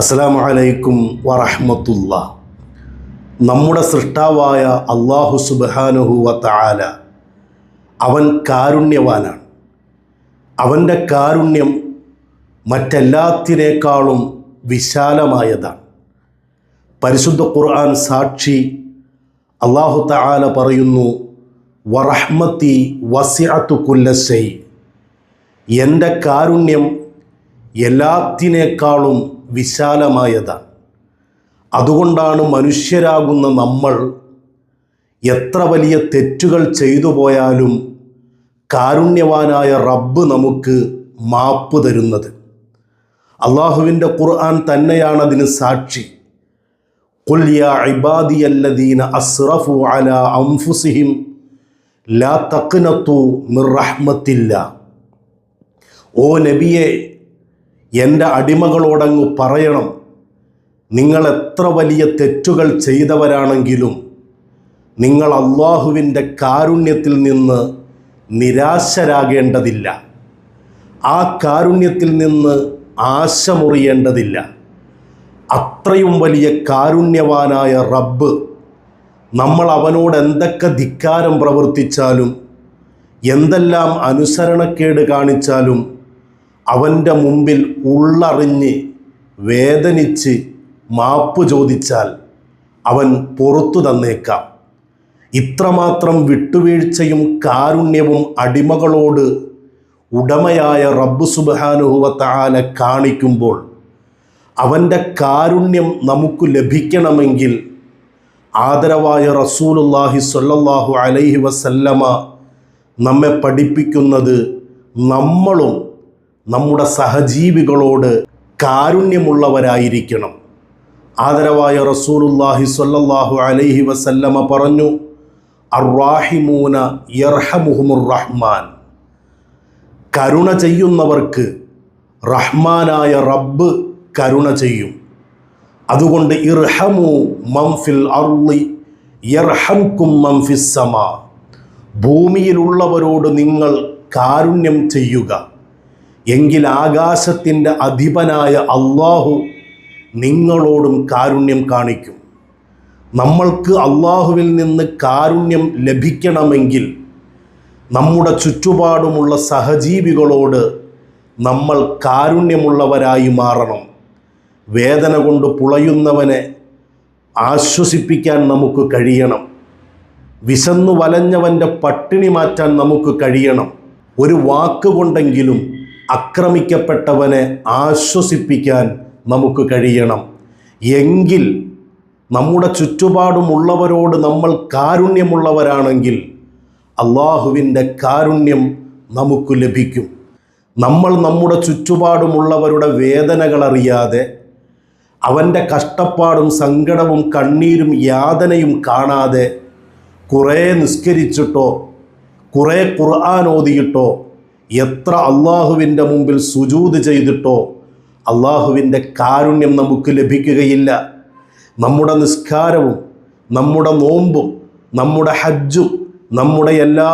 അസ്സലാമു അലൈക്കും വറഹ്മത്തുള്ള. നമ്മുടെ സൃഷ്ടാവായ അള്ളാഹു സുബ്ഹാനഹു വ അവൻ കാരുണ്യവാനാണ്. അവന്റെ കാരുണ്യം മറ്റെല്ലാത്തിനേക്കാളും വിശാലമായതാണ്. പരിശുദ്ധ ഖുർആൻ സാക്ഷി അള്ളാഹു തആല പറയുന്നു വറഹ്മത്തി വസിഅത്തു കുല്ലശൈ എന്റെ കാരുണ്യം എല്ലാത്തിനേക്കാളും വിശാലമായതാണ് അതുകൊണ്ടാണ് മനുഷ്യരാകുന്ന നമ്മൾ എത്ര വലിയ തെറ്റുകൾ ചെയ്തു പോയാലും കാരുണ്യവാനായ റബ്ബ് നമുക്ക് മാപ്പ് തരുന്നത് അള്ളാഹുവിൻ്റെ ഖുർആൻ തന്നെയാണ് അതിന് സാക്ഷി قل يا عبادي الذين أسرفوا على أنفسهم لا تقنطوا من رحمة الله ഓ നബിയെ എന്റെ അടിമകളോടങ്ങ് പറയണം. നിങ്ങൾ എത്ര വലിയ തെറ്റുകൾ ചെയ്തവരാണെങ്കിലും നിങ്ങൾ അള്ളാഹുവിന്റെ കാരുണ്യത്തിൽ നിന്ന് നിരാശരാകേണ്ടതില്ല. ആ കാരുണ്യത്തിൽ നിന്ന് ആശ മുറിയേണ്ടതില്ല അത്രയും വലിയ കാരുണ്യവാനായ റബ്ബ് നമ്മൾ അവനോട് എന്തൊക്കെ ധിക്കാരം പ്രവർത്തിച്ചാലും എന്തെല്ലാം അനുസരണക്കേട് കാണിച്ചാലും അവന്റെ മുമ്പിൽ ഉള്ളറിഞ്ഞ് വേദനിച്ച് മാപ്പ് ചോദിച്ചാൽ അവൻ പുറത്തു തന്നേക്കാം. ഇത്രമാത്രം വിട്ടുവീഴ്ചയും കാരുണ്യവും അടിമകളോട് ഉടമയായ റബ്ബ് സുബാനുഹുവത്താല കാണിക്കുമ്പോൾ അവന്റെ കാരുണ്യം നമുക്ക് ലഭിക്കണമെങ്കിൽ ആദരവായ റസൂലുല്ലാഹി സ്വല്ലല്ലാഹു അലൈഹി വസല്ലമ നമ്മെ പഠിപ്പിക്കുന്നത് നമ്മളും നമ്മുടെ സഹജീവികളോട് കാരുണ്യമുള്ളവരായിരിക്കണം. ആദരവായ റസൂലുല്ലാഹി സ്വല്ലല്ലാഹു അലൈഹി വസല്ലമ പറഞ്ഞു അറാഹിമൂന യർഹമുഹുമുർ റഹ്മാൻ. കരുണ ചെയ്യുന്നവർക്ക് റഹ്മാനായ റബ്ബ് കരുണ ചെയ്യും. അതുകൊണ്ട് ഇർഹമു മംഫിൽ അർളി യർഹംകും മംഫിസ് സമാ. ഭൂമിയിലുള്ളവരോട് നിങ്ങൾ കാരുണ്യം ചെയ്യുക. എങ്കിൽ ആകാശത്തിന്റെ അധിപനായ അള്ളാഹു നിങ്ങളോടും കാരുണ്യം കാണിക്കും. നമ്മൾക്ക് അള്ളാഹുവിൽ നിന്ന് കാരുണ്യം ലഭിക്കണമെങ്കിൽ നമ്മുടെ ചുറ്റുപാടുമുള്ള സഹജീവികളോട് നമ്മൾ കാരുണ്യമുള്ളവരായി മാറണം. വേദന കൊണ്ട് പുളയുന്നവനെ ആശ്വസിപ്പിക്കാൻ നമുക്ക് കഴിയണം. വിശന്നു വലഞ്ഞവന്റെ പട്ടിണി മാറ്റാൻ നമുക്ക് കഴിയണം. ഒരു വാക്കുകൊണ്ടെങ്കിലും ആക്രമിക്കപ്പെട്ടവനെ ആശ്വസിപ്പിക്കാൻ നമുക്ക് കഴിയണം. എങ്കിൽ നമ്മുടെ ചുറ്റുപാടുമുള്ളവരോട് നമ്മൾ കാരുണ്യമുള്ളവരാണെങ്കിൽ അള്ളാഹുവിന്റെ കാരുണ്യം നമുക്ക് ലഭിക്കും. നമ്മൾ നമ്മുടെ ചുറ്റുപാടുമുള്ളവരുടെ വേദനകളറിയാതെ അവന്റെ കഷ്ടപ്പാടും സങ്കടവും കണ്ണീരും യാതനയും കാണാതെ കുറേ നിസ്കരിച്ചിട്ടോ കുറേ ഖുർആൻ ഓതിയിട്ടോ എത്ര അള്ളാഹുവിന്റെ മുമ്പിൽ സുജൂത് ചെയ്തിട്ടോ അള്ളാഹുവിന്റെ കാരുണ്യം നമുക്ക് ലഭിക്കുകയില്ല. നമ്മുടെ നിസ്കാരവും നമ്മുടെ നോമ്പും നമ്മുടെ ഹജ്ജും നമ്മുടെ എല്ലാ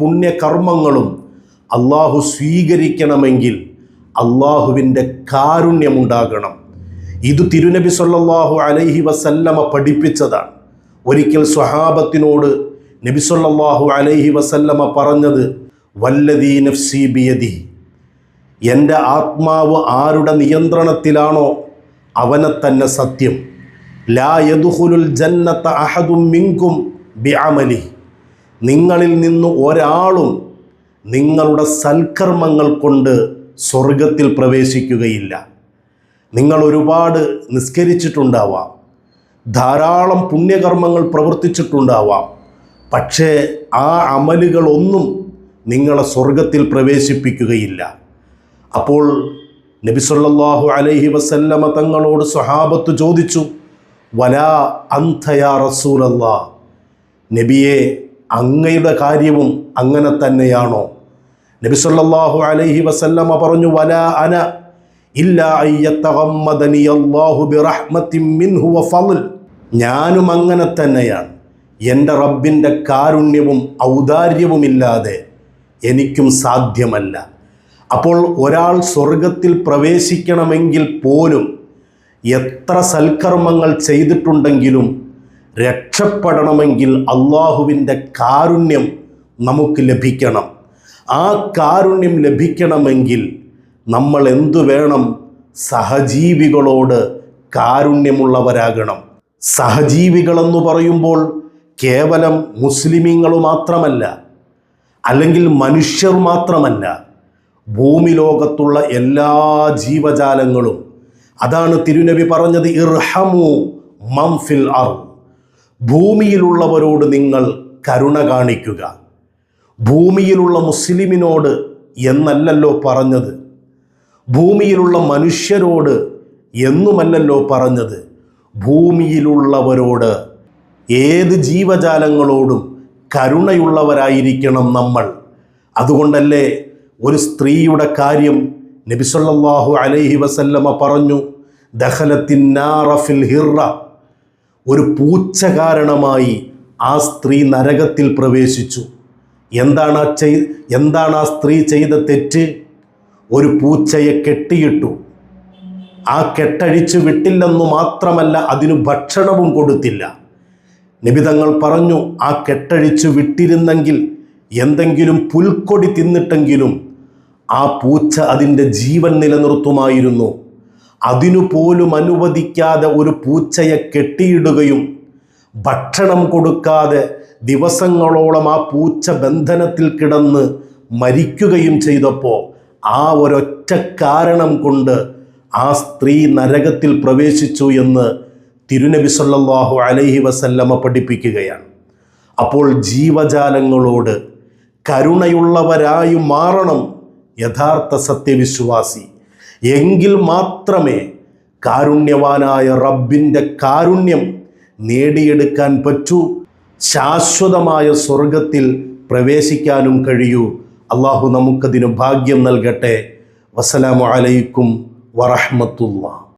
പുണ്യകർമ്മങ്ങളും അള്ളാഹു സ്വീകരിക്കണമെങ്കിൽ അള്ളാഹുവിന്റെ കാരുണ്യമുണ്ടാകണം. ഇത് തിരുനബി സല്ലാഹു അലൈഹി വസല്ലമ പഠിപ്പിച്ചതാണ്. ഒരിക്കൽ സ്വഹാബത്തിനോട് നബി സല്ലാഹു അലൈഹി വസല്ലമ പറഞ്ഞത് വല്ലദീ നഫ്സി ബിയദി. എന്റെ ആത്മാവ് ആരുടെ നിയന്ത്രണത്തിലാണോ അവനെ തന്നെ സത്യം. ലാ യദുഹുലുൽ ജന്നത്ത അഹദും മിങ്കും ബിഅമലി. നിങ്ങളിൽ നിന്ന് ഒരാളും നിങ്ങളുടെ സൽക്കർമ്മങ്ങൾ കൊണ്ട് സ്വർഗത്തിൽ പ്രവേശിക്കുകയില്ല. നിങ്ങൾ ഒരുപാട് നിസ്കരിച്ചിട്ടുണ്ടാവാം. ധാരാളം പുണ്യകർമ്മങ്ങൾ പ്രവർത്തിച്ചിട്ടുണ്ടാവാം. പക്ഷേ ആ അമലുകളൊന്നും നിങ്ങളെ സ്വർഗത്തിൽ പ്രവേശിപ്പിക്കുകയില്ല. അപ്പോൾ നബിസൊല്ലാഹു അലൈഹി വസല്ലമ തങ്ങളോട് സ്വഹാബത്ത് ചോദിച്ചു വലാ അന്ധയാ റസൂലല്ലാ? നബിയെ അങ്ങയുടെ കാര്യവും അങ്ങനെ തന്നെയാണോ? നബി സല്ലല്ലാഹു അലൈഹി വസല്ലമ പറഞ്ഞു വലാ അന ഞാനും അങ്ങനെ തന്നെയാണ്. എന്റെ റബ്ബിന്റെ കാരുണ്യവും ഔദാര്യവുമില്ലാതെ എനിക്കും സാധ്യമല്ല. അപ്പോൾ ഒരാൾ സ്വർഗത്തിൽ പ്രവേശിക്കണമെങ്കിൽ പോലും എത്ര സൽക്കർമ്മങ്ങൾ ചെയ്തിട്ടുണ്ടെങ്കിലും രക്ഷപ്പെടണമെങ്കിൽ അള്ളാഹുവിന്റെ കാരുണ്യം നമുക്ക് ലഭിക്കണം. ആ കാരുണ്യം ലഭിക്കണമെങ്കിൽ നമ്മൾ എന്തു വേണം? സഹജീവികളോട് കാരുണ്യമുള്ളവരാകണം. സഹജീവികളെന്ന് പറയുമ്പോൾ കേവലം മുസ്ലിമീങ്ങൾ മാത്രമല്ല അല്ലെങ്കിൽ മനുഷ്യർ മാത്രമല്ല ഭൂമി ലോകത്തുള്ള എല്ലാ ജീവജാലങ്ങളും. അതാണ് തിരുനബി പറഞ്ഞത് ഇർഹമു മംഫിൽ അർ ഭൂമിയിലുള്ളവരോട് നിങ്ങൾ കരുണ കാണിക്കുക. ഭൂമിയിലുള്ള മുസ്ലിമിനോട് എന്നല്ലല്ലോ പറഞ്ഞത്. ഭൂമിയിലുള്ള മനുഷ്യരോട് എന്നുമല്ലല്ലോ പറഞ്ഞത്. ഭൂമിയിലുള്ളവരോട് ഏത് ജീവജാലങ്ങളോടും കരുണയുള്ളവരായിരിക്കണം നമ്മൾ. അതുകൊണ്ടല്ലേ ഒരു സ്ത്രീയുടെ കാര്യം നബിസൊല്ലാഹു അലൈഹി വസല്ലമ പറഞ്ഞു ദഹലത്തിന്നാറഫിൽ ഹിറ. ഒരു പൂച്ച കാരണമായി ആ സ്ത്രീ നരകത്തിൽ പ്രവേശിച്ചു. എന്താണ് ആ ചെയ് എന്താണ് ആ സ്ത്രീ ചെയ്ത തെറ്റ്? ഒരു പൂച്ചയെ കെട്ടിയിട്ടു. ആ കെട്ടഴിച്ചു വിട്ടില്ലെന്നു മാത്രമല്ല അതിനു ഭക്ഷണവും കൊടുത്തില്ല. നിബിതങ്ങൾ പറഞ്ഞു ആ കെട്ടഴിച്ചു വിട്ടിരുന്നെങ്കിൽ എന്തെങ്കിലും പുൽക്കൊടി തിന്നിട്ടെങ്കിലും ആ പൂച്ച അതിന്റെ ജീവൻ നിലനിർത്തുമായിരുന്നു. അതിനുപോലും അനുവദിക്കാതെ ഒരു പൂച്ചയെ കെട്ടിയിടുകയും ഭക്ഷണം കൊടുക്കാതെ ദിവസങ്ങളോളം ആ പൂച്ച ബന്ധനത്തിൽ കിടന്ന് മരിക്കുകയും ചെയ്തപ്പോൾ ആ ഒരൊറ്റ കാരണം കൊണ്ട് ആ സ്ത്രീ നരകത്തിൽ പ്രവേശിച്ചു എന്ന് തിരുനബി സല്ലാഹു അലൈഹി വസല്ലമ പഠിപ്പിക്കുകയാണ്. അപ്പോൾ ജീവജാലങ്ങളോട് കരുണയുള്ളവരായി മാറണം യഥാർത്ഥ സത്യവിശ്വാസി. എങ്കിൽ മാത്രമേ കാരുണ്യവാനായ റബ്ബിന്റെ കാരുണ്യം നേടിയെടുക്കാൻ പറ്റൂ. ശാശ്വതമായ സ്വർഗത്തിൽ പ്രവേശിക്കാനും കഴിയൂ. അള്ളാഹു നമുക്കതിന് ഭാഗ്യം നൽകട്ടെ. വസ്സലാമു അലൈക്കും വറഹ്മത്തുള്ളാഹി